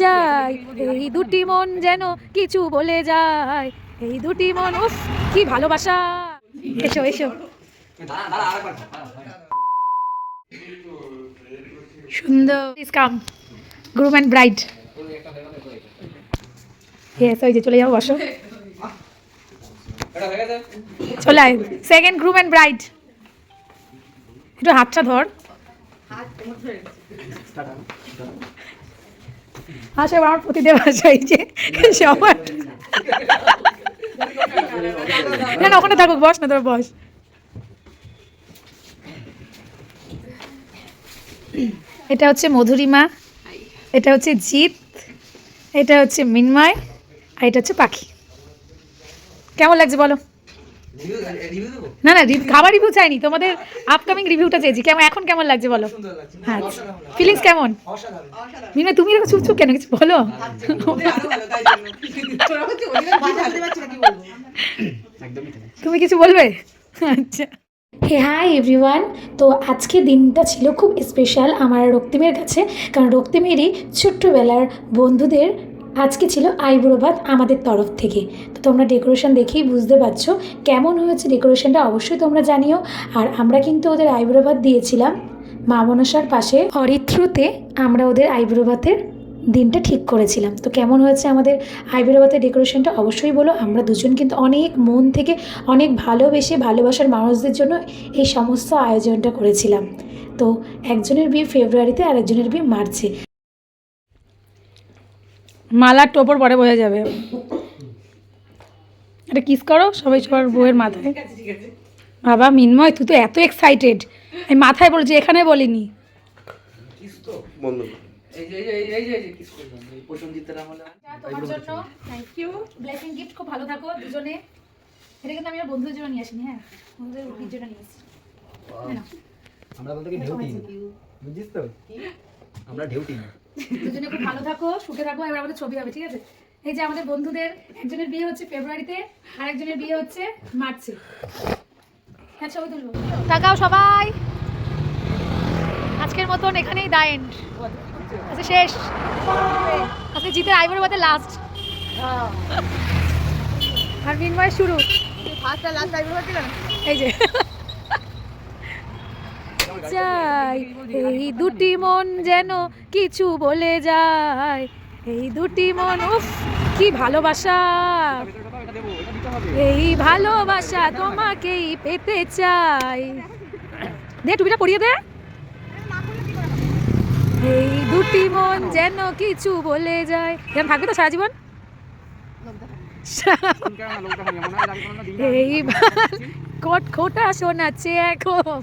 চাই এই দুটি মন যেন কিছু বলে যায়, এই দুটি মন, উফ, কি ভালোবাসা। এসো এসো। সুন্দর please come groom and bride yes ওই যে চলে যাও, বসো। চলে আয় সেকেন্ড গ্রুম অ্যান্ড ব্রাইড একটু হাতটা ধর। আসে, আমার প্রতিদেব আসা, এই যে সবার। না না, ওখানে থাকুক, বস না, তোর বস। এটা হচ্ছে মধুরিমা, এটা হচ্ছে জিৎ, এটা হচ্ছে মিনময়, আর এটা হচ্ছে পাখি। কেমন লাগছে বলো? না না রিভ- খাবার রিভিউ চাইনি তোমাদের আপকামিং রিভিউটা চেয়েছি কেমন এখন কেমন লাগছে বলো? হ্যাঁ ফিলিংস কেমন? মিনা তুমি এরকম চুপ চুপ কেন? কিছু বলো। তুমি কিছু বলবে? আচ্ছা। হে হাই এভরিওয়ান তো আজকে দিনটা ছিল খুব স্পেশাল আমার রক্তিমের কাছে কারণ রক্তিমেরই ছোট্টবেলার বন্ধুদের আজকে ছিল আইব্রোবাদ আমাদের তরফ থেকে। তো তোমরা ডেকোরেশন দেখেই বুঝতে পারছ কেমন হয়েছে ডেকোরেশনটা অবশ্যই তোমরা জানিও। আর আমরা কিন্তু ওদের আইব্রোবাদ দিয়েছিলাম। মা মনসার পাশে অরিত্রুতে আমরা ওদের আইব্রোবাতের দিনটা ঠিক করেছিলাম। তো কেমন হয়েছে আমাদের আইব্রোবাতের ডেকোরেশনটা অবশ্যই বলো। আমরা দুজন কিন্তু অনেক মন থেকে অনেক ভালোবেসে, ভালোবাসার মানুষদের জন্য এই সমস্ত আয়োজনটা করেছিলাম। তো একজনের বিয়ে ফেব্রুয়ারিতে আর একজনের বিয়ে মার্চে। মালার টোপর পরে বোঝা যাবে। এটা কিস করো সবাই সবার বউয়ের মাথায়। বাবা মিনময় তুই তো এত এক্সাইটেড আমি মাথায় বলছি এখানে বলিনি। বন্ধ এই যে এই যে এই যে এই যে কিস করলাম। এই প্রসঞ্জিতের আমলে তোমার জন্য থ্যাংক ইউ ব্লেসিং গিফট খুব ভালো থাকো দুজনে। এটা কিন্তু আমি বন্ধুদের জন্য নিয়ে আসিনি হ্যাঁ? বন্ধুদের জন্য নিয়ে এসেছি আমরা বলতে কি ঢেউ টিম? বুঝছিস তো? আমরা ঢেউ টিম। দুজনে খুব ভালো থাকো সুখে থাকো এবার আমাদের ছবি হবে ঠিক আছে? এই যে আমাদের বন্ধুদের একজনের বিয়ে হচ্ছে ফেব্রুয়ারিতে আর একজনের বিয়ে হচ্ছে মার্চে। হ্যাঁ ছবি তুলবো। তাকাও সবাই। আজকের মতন এখানেই দা এন্ড আচ্ছা শেষ। আজকে জিতের আইবুড়ো বাদে লাস্ট আর মিনময় শুরু। ফার্স্ট আর লাস্ট আইবুড়ো এই যে। চাই এই দুটি মন যেন কিছু বলে যায়। এই দুটি মন, উফ, কি ভালোবাসা। এই ভালোবাসা তোমাকেই পেতে চাই। দে, টুপিটা পরিয়ে দে। এই দুটি মন যেন কিছু বলে যায়। এরকম থাকবে তো সারা জীবন? এই খোটা শোনাচ্ছে এখন।